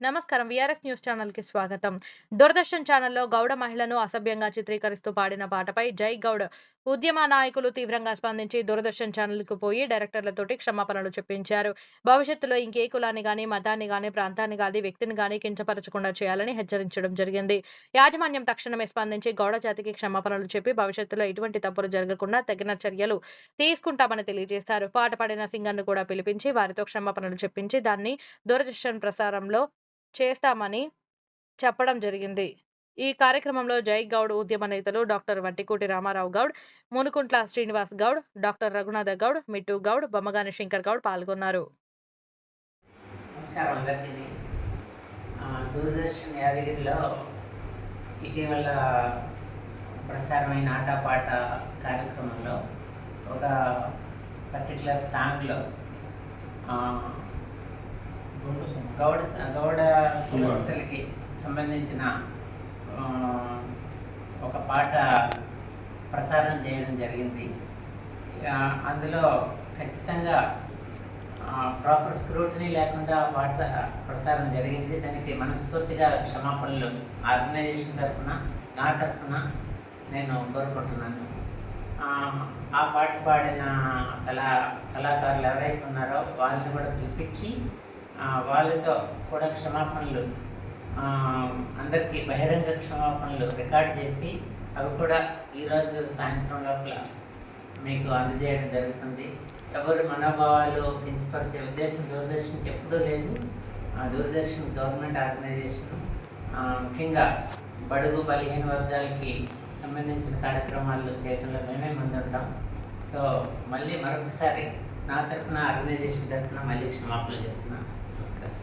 నమస్కారం. VRS news ఛానల్కి స్వాగతం. దూరదర్శన్ ఛానల్లో గౌడ మహిళను అసభ్యంగా చిత్రీకరిస్తూ పాడిన పాటపై జై గౌడ్ ఉద్యమ నాయకులు తీవ్రంగా స్పందించి దూరదర్శన్ ఛానల్కు పోయి డైరెక్టర్లతోటి క్షమాపణలు చెప్పించారు. భవిష్యత్తులో ఇంకే కులాన్ని గాని మతాన్ని గాని ప్రాంతాన్ని గాని వ్యక్తిని గాని కించపరచకుండా చేయాలని హెచ్చరించడం జరిగింది. యాజమాన్యం తక్షణమే స్పందించి గౌడ జాతికి క్షమాపణలు చెప్పి భవిష్యత్తులో ఎటువంటి తప్పులు జరగకుండా తగిన చర్యలు తీసుకుంటామని తెలియజేశారు. పాట పాడిన సింగర్ను కూడా పిలిపించి వారితో క్షమాపణలు చెప్పించి దాన్ని దూరదర్శన్ ప్రసారంలో చేస్తామని చెప్పడం జరిగింది. ఈ కార్యక్రమంలో జై గౌడ్ ఉద్యమ నేతలు డాక్టర్ వట్టికోటి రామారావు గౌడ్ మునుకుంట్ల శ్రీనివాస్ గౌడ్ డాక్టర్ రఘునాథ గౌడ్ మిట్టు గౌడ్ బొమ్మగాని శంకర్ గౌడ్ పాల్గొన్నారు. నమస్కారం అందరికీ. దూరదర్శన్ యాదగిరిలో ఇటీవల ప్రసారమైన ఆటపాట కార్యక్రమంలో ఒక పర్టికులర్ సాంగ్లో గౌడ గౌడ కులస్తులకి సంబంధించిన ఒక పాట ప్రసారం చేయడం జరిగింది. అందులో ఖచ్చితంగా ప్రాపర్ స్క్రూటినీ లేకుండా పాట ప్రసారం జరిగింది. దానికి మనస్ఫూర్తిగా క్షమాపణలు ఆర్గనైజేషన్ తరఫున నా తరఫున నేను కోరుకుంటున్నాను. ఆ, పాట పాడిన కళా కళాకారులు ఎవరైతే ఉన్నారో వాళ్ళని కూడా పిలిపించి వాళ్ళతో కూడా క్షమాపణలు అందరికీ బహిరంగ క్షమాపణలు రికార్డ్ చేసి అవి కూడా ఈరోజు సాయంత్రం లోపల మీకు అందజేయడం జరుగుతుంది. ఎవరి మనోభావాలు కించపరిచే ఉద్దేశం దూరదర్శన్కి ఎప్పుడూ లేదు. ఆ, దూరదర్శన్ గవర్నమెంట్ ఆర్గనైజేషన్ ముఖ్యంగా బడుగు బలహీన వర్గాలకి సంబంధించిన కార్యక్రమాలు చేయడంలో మేమే ముందుంటాం. సో మళ్ళీ మరొకసారి నా తరఫున ఆర్గనైజేషన్ తరఫున మళ్ళీ క్షమాపణలు చెప్తున్నాను నమస్కారం.